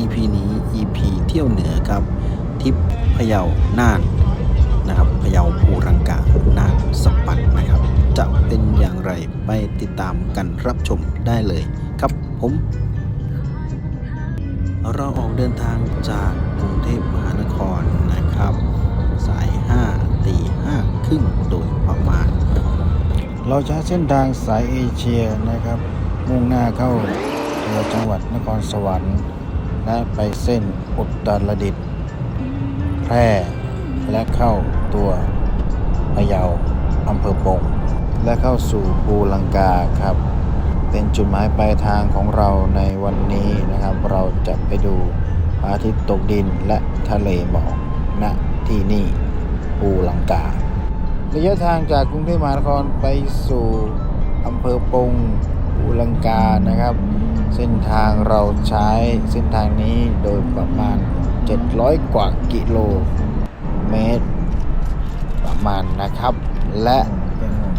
EP นี้ EP เที่ยวเหนือครับทิปพะเยาน่านนะครับพะเยาภูรังกาน่านสปัดนะครับ จะเป็นอย่างไรไปติดตามกันรับชมได้เลยครับผม เราออกเดินทางจากกรุงเทพมหานครนะครับ สาย5ตี5ครึ่งโดยประมาณ เราใช้เส้นทางสายเอเชียนะครับ มุ่งหน้าเข้าตัวจังหวัดนครสวรรค์ และไปเส้นอุตรดิตถ์แพร่และเข้าตัวพะเยาอำเภอปง และเข้าสู่ภูลังกาครับ เป็นจุดหมายปลายทางของเราในวันนี้นะครับ เราจะไปดูอาทิตย์ตกดินและทะเลหมอกณที่นี่ภูลังการะยะทางจากกรุงเทพมหานครไปสู่อำเภอปงอุลังกานะครับ เส้นทางเราใช้เส้นทางนี้โดยประมาณ 700 กว่ากิโลเมตร ประมาณนะครับ และ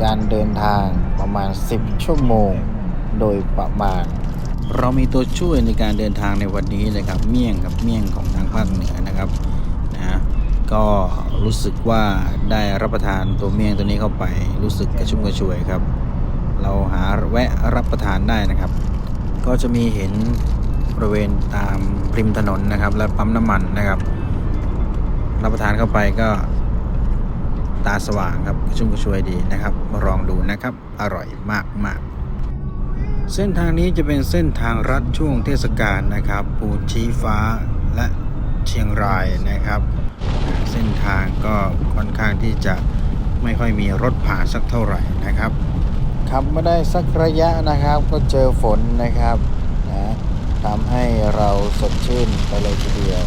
การเดินทางประมาณ 10 ชั่วโมงโดยประมาณ เรามีตัวช่วยในการเดินทางในวันนี้เลยครับ เมี่ยงกับเมี่ยงของทางภาคเหนือนะครับนะก็รู้สึกว่าได้รับประทานตัวเมี่ยงตัวนี้เข้าไปรู้สึกกระชุ่มกระชวยครับ เราหาแวะรับประทานได้นะครับ ก็จะมีเห็นบริเวณตามริมถนนนะครับ และปั๊มน้ำมันนะครับ รับประทานเข้าไปก็ตาสว่างครับชุ่มกระชวยดีนะครับลองดูนะครับ อร่อยมากมากเส้นทางนี้จะเป็นเส้นทางรัดช่วงเทศกาลนะครับปูนชี้ฟ้าและเชียงรายนะครับ เส้นทางก็ค่อนข้างที่จะไม่ค่อยมีรถผ่านสักเท่าไหร่นะครับ ขับมาได้สักระยะนะครับ ก็เจอฝนนะครับนะทำให้เราสดชื่นไปเลยทีเดียว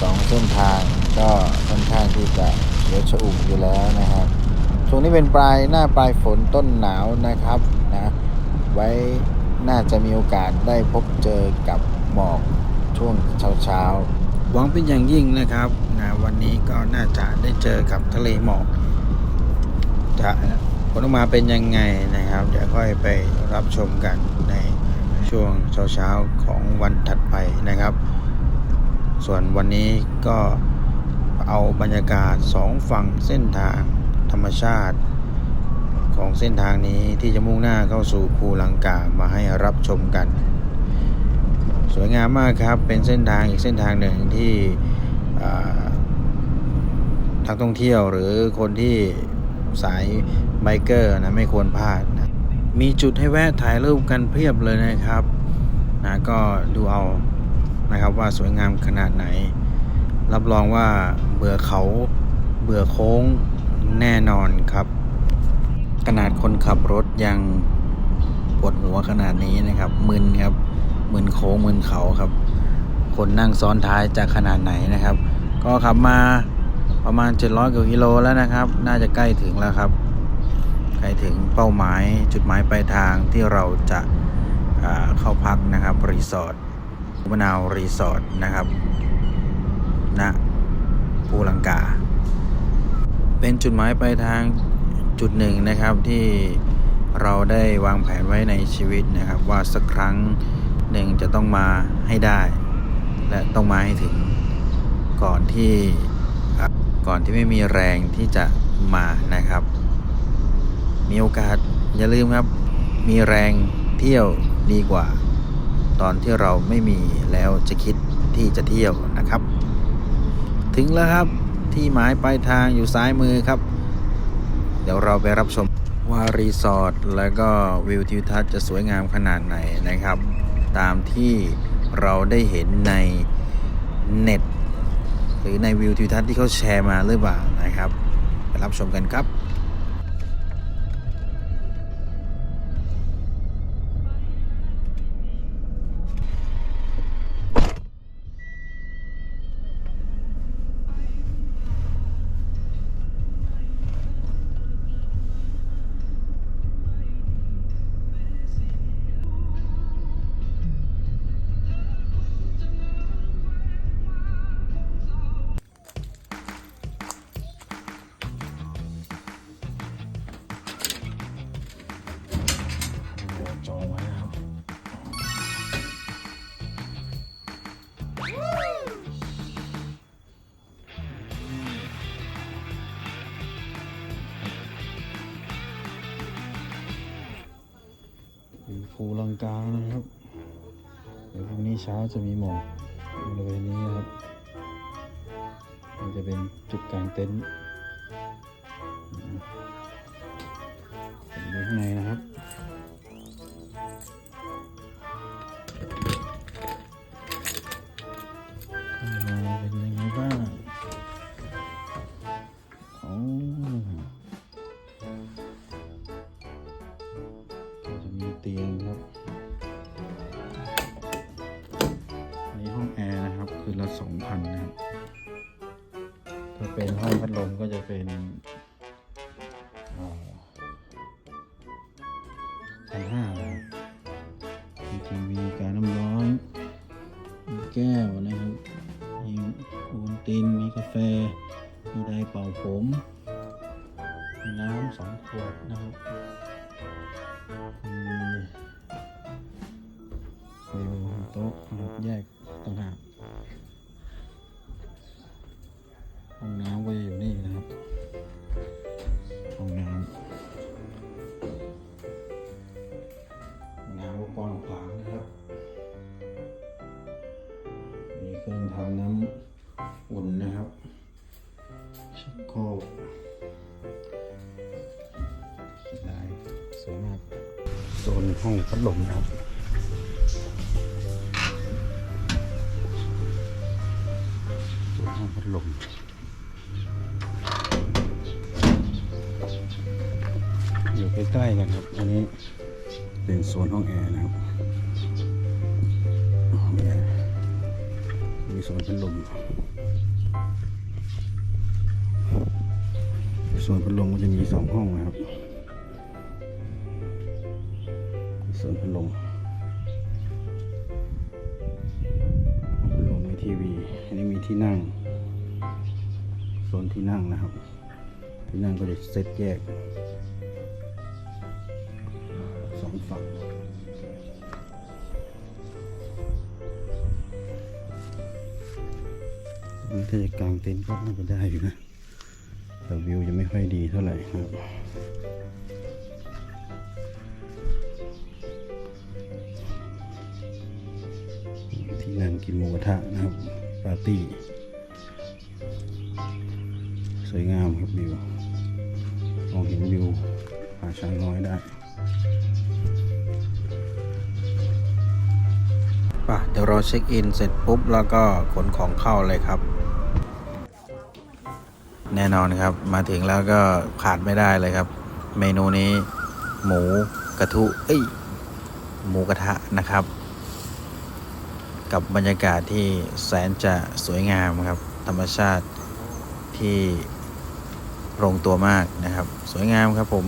สองเส้นทางก็ค่อนข้างที่จะเขียวชอุ่มอยู่แล้วนะครับช่วงนี้เป็นปลายหน้าปลายฝนต้นหนาวนะครับนะไว้น่าจะมีโอกาสได้พบเจอกับหมอกช่วงเช้าๆหวังเป็นอย่างยิ่งนะครับนะวันนี้ก็น่าจะได้เจอกับทะเลหมอกจะ ผลออกมาเป็นยังไงนะครับ เดี๋ยวค่อยไปรับชมกันในช่วงเช้าๆของวันถัดไปนะครับ ส่วนวันนี้ก็เอาบรรยากาศสองฝั่งเส้นทางธรรมชาติของเส้นทางนี้ที่จะมุ่งหน้าเข้าสู่ภูลังกามาให้รับชมกัน สวยงามมากครับเป็นเส้นทางอีกเส้นทางหนึ่งที่นักท่องเที่ยวหรือคนที่ สายไบเกอร์นะไม่ควรพลาดนะมีจุดให้แวะถ่ายรูปกันเพียบเลยนะครับนะก็ดูเอานะครับว่าสวยงามขนาดไหน รับรองว่าเบื่อเขาเบื่อโค้งแน่นอนครับขนาดคนขับรถยังปวดหัวขนาดนี้นะครับ มึนครับ มึนโค้งมึนเขาครับ คนนั่งซ้อนท้ายจะขนาดไหนนะครับ ก็ขับมา ประมาณ 700กว่ากิโลแล้วนะครับ น่าจะใกล้ถึงแล้วครับ ใกล้ถึงเป้าหมายจุดหมายปลายทางที่เราจะเข้าพักนะครับรีสอร์ทมะนาวรีสอร์ทนะครับณภูลังกา เป็นจุดหมายปลายทางจุดหนึ่งนะครับที่เราได้วางแผนไว้ในชีวิตนะครับ ว่าสักครั้งหนึ่งจะต้องมาให้ได้ และต้องมาให้ถึงก่อนที่ ก่อนที่ไม่มีแรงที่จะมานะครับ มีโอกาสอย่าลืมครับ มีแรงเที่ยวดีกว่า ตอนที่เราไม่มีแล้วจะคิดที่จะเที่ยวนะครับ ถึงแล้วครับที่หมายปลายทางอยู่ซ้ายมือครับ เดี๋ยวเราไปรับชมว่ารีสอร์ทแล้วก็วิวทิวทัศน์จะสวยงามขนาดไหนนะครับ ตามที่เราได้เห็นในเน็ต หรือในวิวทิวทัศน์ที่เขาแชร์มาหรือเปล่านะครับ ไปรับชมกันครับ เช้าจะมีหมอกบริเวณนี้นะครับ มันจะเป็นจุดกลางเต็นท์ดูข้างในนะ ก็จะเป็นพันห้าเลยมีทีวีการน้ำร้อน มีแก้วนะครับ มีโอวัลติน มีกาแฟ มีไดร์เป่าผม มีน้ำสองขวดนะครับมีฟิวโต๊ะแยกต่างหากห้องน้ำก็จะอยู่นี่ ชักโครกได้สวยมากโซนห้องพัดลมนะครับโซนห้องพัดลมอยู่ใกล้ๆกันครับ อันนี้เป็นโซนห้องแอร์นะครับห้องแอร์มีโซนพัดลม โซนพัดลมก็จะมีสองห้องนะครับโซนพัดลมห้องพัดลมมีทีวีอันนี้มีที่นั่งโซนที่นั่งนะครับ ที่นั่งก็จะเซตแยกสองฝั่งถ้าจะกางเต็นท์ก็น่าจะได้อยู่นะ แต่วิวจะไม่ค่อยดีเท่าไหร่ครับที่นั่งกินหมูกระทะนะครับปาร์ตี้ สวยงามครับวิวมองเห็นวิวผาช้างน้อยได้ป่ะเดี๋ยวเราเช็คอินเสร็จปุ๊บแล้วก็ขนของเข้าเลยครับ แน่นอนครับ มาถึงแล้วก็ขาดไม่ได้เลยครับ เมนูนี้ หมูกระทุเอ้ยหมูกระทะนะครับ กับบรรยากาศที่แสนจะสวยงามครับ ธรรมชาติที่ลงตัวมากนะครับ สวยงามครับผม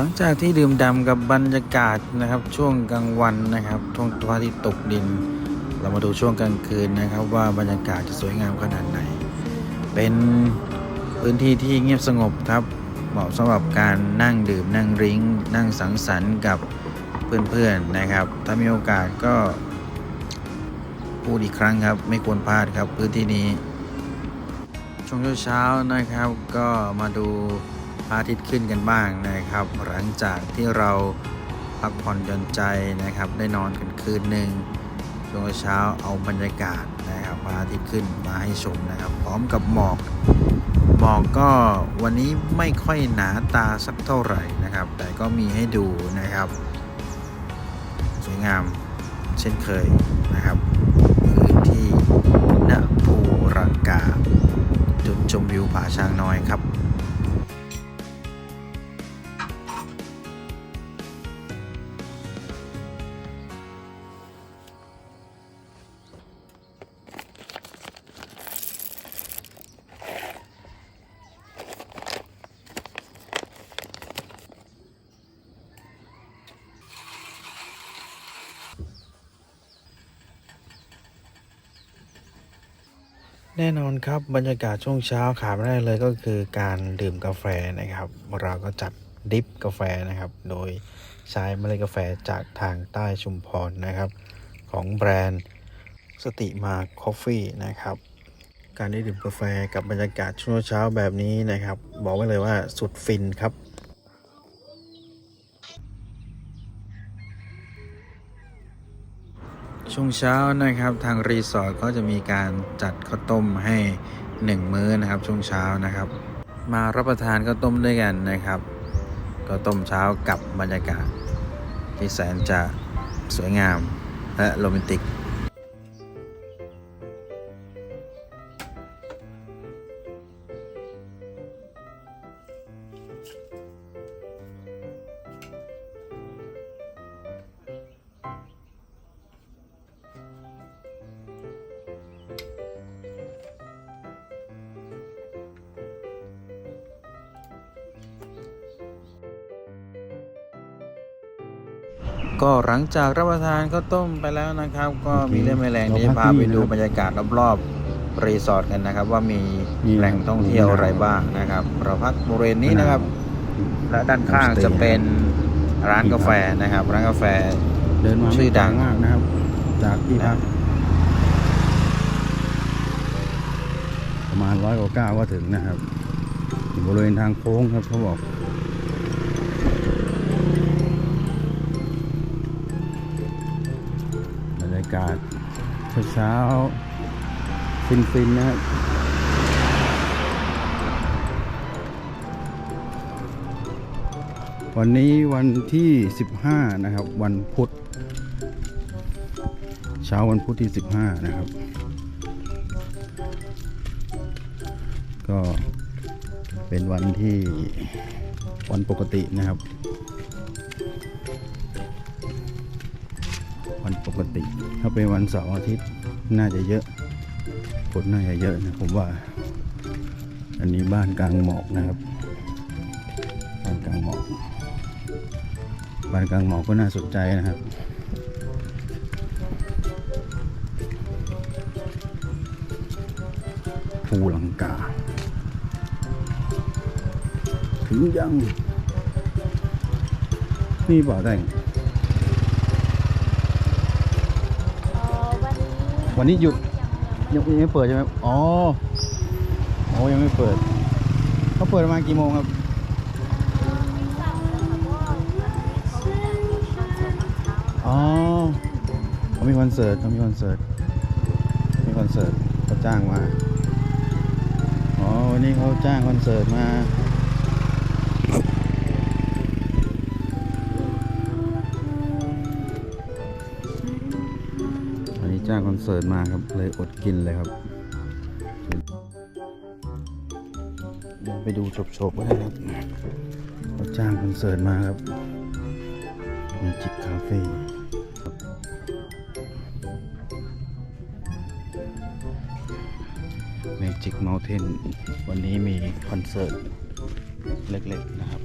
ลังจากที่ดื่มด่ำกับบรรยากาศนะครับ ช่วงกลางวันนะครับช่วงตัวที่ตกดิน เรามาดูช่วงกลางคืนนะครับ ว่าบรรยากาศจะสวยงามขนาดไหน เป็นพื้นที่ที่เงียบสงบครับเหมาะสำหรับการนั่งดื่มนั่งริ้ง นั่งสังสรรค์กับเพื่อนๆนะครับ ถ้ามีโอกาสก็พูดอีกครั้งครับ ไม่ควรพลาดครับพื้นที่นี้ช่วงเช้าๆนะครับก็มาดู ระอาทิตย์ขึ้นกันบ้างนะครับ หลังจากที่เราพักผ่อนหย่อนใจนะครับ ได้นอนกันคืนหนึ่งช่วงเช้าเอาบรรยากาศนะครับพระอาทิตย์ขึ้นมาให้ชมนะครับ พร้อมกับหมอกหมอกก็วันนี้ไม่ค่อยหนาตาสักเท่าไหร่นะครับ แต่ก็มีให้ดูนะครับ สวยงามเช่นเคยนะครับพื้นที่ณภูรังกา จุดชมวิวผาช้างน้อยครับ แน่นอนครับบรรยากาศช่วงเช้าขาดไม่ได้เลยก็คือการดื่มกาแฟนะครับ เราก็จัดดริฟกาแฟนะครับ โดยใช้เมล็ดกาแฟจากทางใต้ชุมพรนะครับ ของแบรนด์สติมาคอฟฟี่นะครับ การได้ดื่มกาแฟกับบรรยากาศช่วงเช้าแบบนี้นะครับ บอกไว้เลยว่าสุดฟินครับ ช่วงเช้านะครับทางรีสอร์ทก็จะมีการจัดข้าวต้มให้ 1 มื้อนะครับช่วงเช้านะครับ มารับประทานข้าวต้มด้วยกันนะครับข้าวต้มเช้ากับบรรยากาศที่แสนจะสวยงามและโรแมนติก งจากรับประทานข้าวต้มไปแล้วนะครับ ก็มีเรื่องไม่แรงที่จะพาไปดูบรรยากาศรอบๆรีสอร์ทกันนะครับ ว่ามีมีแหล่งท่องเที่ยวอะไรบ้างนะครับเราพักบริเวณนี้นะครับ และด้านข้างจะเป็นร้านกาแฟนะครับ ร้านกาแฟเดินมาชื่อดังมากนะครับ จากที่พักประมาณร้อยกว่าก้าวก็ถึงนะครับอยู่บริเวณทางโค้งครับเขาบอก เช้าๆฟินๆนะครับวันนี้วันที่ 15 นะครับ วันพุธเช้าวันพุธที่ 15 นะครับ ก็เป็นวันที่วันปกตินะครับ วันปกติ ถ้าเป็นวันเสาร์อาทิตย์น่าจะเยอะคนน่าจะเยอะนะผมว่า อันนี้บ้านกลางหมอกนะครับ บ้านกลางหมอกบ้านกลางหมอกก็น่าสนใจนะครับภูลังกา ถึงยัง นี่บ่อแต่ง เอ่อวันนี้ วันนี้หยุดยังยังไม่เปิดใช่ไหมอ๋อโอ้ยังไม่เปิดเขาเปิดประมาณกี่โมงครับไม่ทราบนะคะว่าวันนี้เขาจะมีคอนเสิร์ตเช้าอ๋อเขามีคอนเสิร์ตเขามีคอนเสิร์ตมีคอนเสิร์ตเขาจ้างมาอ๋อวันนี้เขาจ้างคอนเสิร์ตมา จ้างคอนเสิร์ตมาครับเลยอดกินเลยครับ เดี๋ยวไปดูโฉบๆก็ได้ครับเขาจ้างคอนเสิร์ตมาครับมีจิบคาเฟ่เมจิกเม t เทนวันนี้มีคอนเสิร์ตเล็กๆนะครับ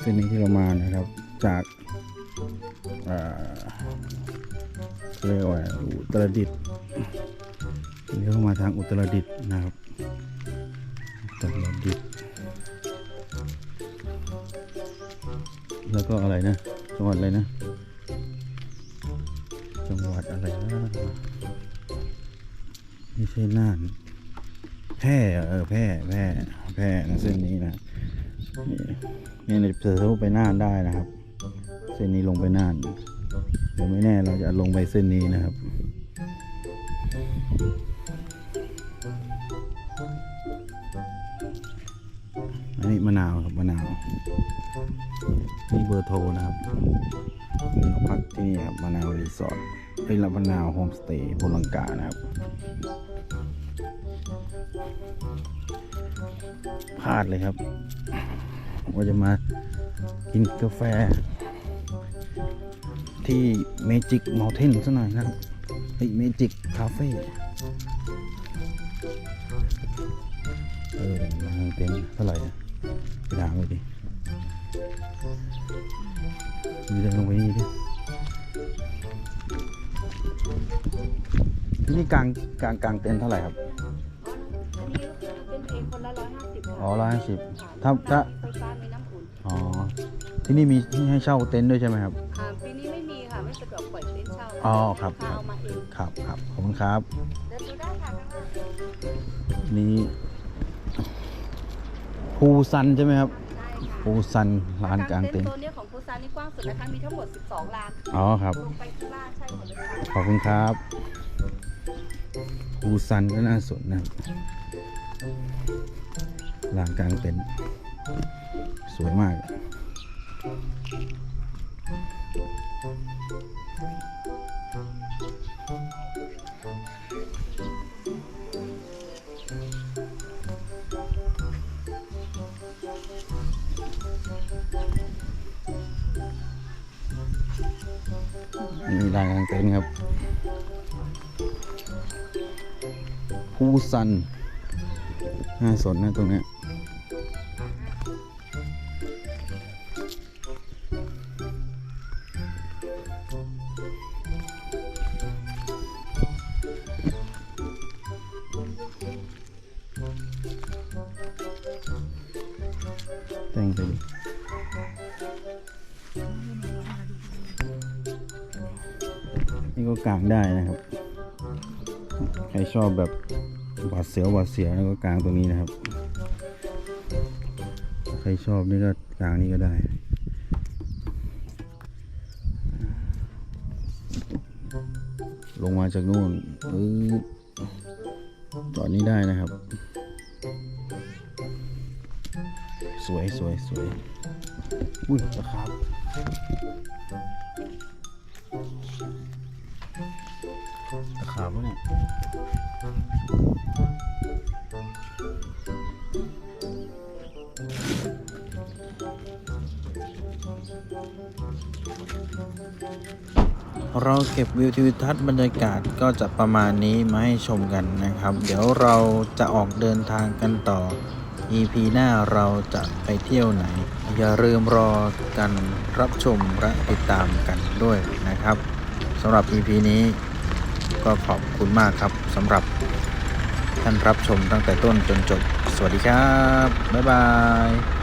เส้นนี้ที่เรามานะครับจาก เรียกว่าอุตรดิตถ์เลี้ยวมาทางอุตรดิตถ์นะครับอุตรดิตถ์แล้วก็อะไรนะจังหวัดอะไรนะจังหวัดอะไรนะไม่ใช่น่านแพร่เออแพร่แพร่แพร่นะเส้นนี้นะนี่นี่จะทะลุไปน่านได้นะครับ เส้นนี้ลงไปน่าน ผมไม่แน่เราจะลงไปเส้นนี้นะครับ อันนี้มะนาวครับมะนาวนี่เบอร์โทรนะครับพักที่นี่ครับมะนาวรีสอร์ทเป็นมะนาวโฮมสเตย์พลังกานะครับพลาดเลยครับว่าจะมากินกาแฟ ที่เมจิกม u n เทนซะหน่อยนะครับไอ้เมจิกคาเฟ่เออมาเต็มเท่าไหร่อะไปถามเลยดิมีเดินลงไปนี่ดิที่นี่กลางกลางกลางเต็นท์เท่าไหร่ครับอันนี้เป็นเองคนละร้อยห้าสิบอ๋อร้อยห้าสิบถ้าถ้าไฟฟ้ามีน้ำอุ่นอ๋อที่นี่มีที่ให้เช่าเต็นท์ด้วยใช่ไหมครับ อยเต็นท์เช่าอ๋อครับลูกาเอามาเองครับครับขอบคุณครับ เดินดูได้ค่ะข้างล่างนี่ภูซันใช่ไหมครับได้ค่ะภูซันลานกลางเต็นท์โซนเนี้ยของฟูซานนี่กว้างสุดนะคะมีทั้งหมด 12ลานอ๋อครับ ลงไปข้างล่างใช่หมดเลยค่ะขอบคุณครับภูซันก็น่าสนนะครับลานกลางเต็นท์สวยมาก กลางเต็นครับผู้สันน่าสนนะตรงนี้ ก็กางได้นะครับ ใครชอบแบบหวาดเสียวหวาดเสียวแล้วก็กางตรงนี้นะครับ ใครชอบนี่ก็กางนี่ก็ได้ลงมาจากนู่นจอดนี้ได้นะครับ สวยสวยสวยอุ้ยตะครับ ขาบวะเนี่ยเราเก็บวิวทิวทัศน์บรรยากาศก็จะประมาณนี้มาให้ชมกันนะครับ เดี๋ยวเราจะออกเดินทางกันต่อ EP หน้าเราจะไปเที่ยวไหน อย่าลืมรอกันรับชมและติดตามกันด้วยนะครับสำหรับ EP นี้ ก็ขอบคุณมากครับสำหรับท่านรับชมตั้งแต่ต้นจนจบ สวัสดีครับ บ๊ายบาย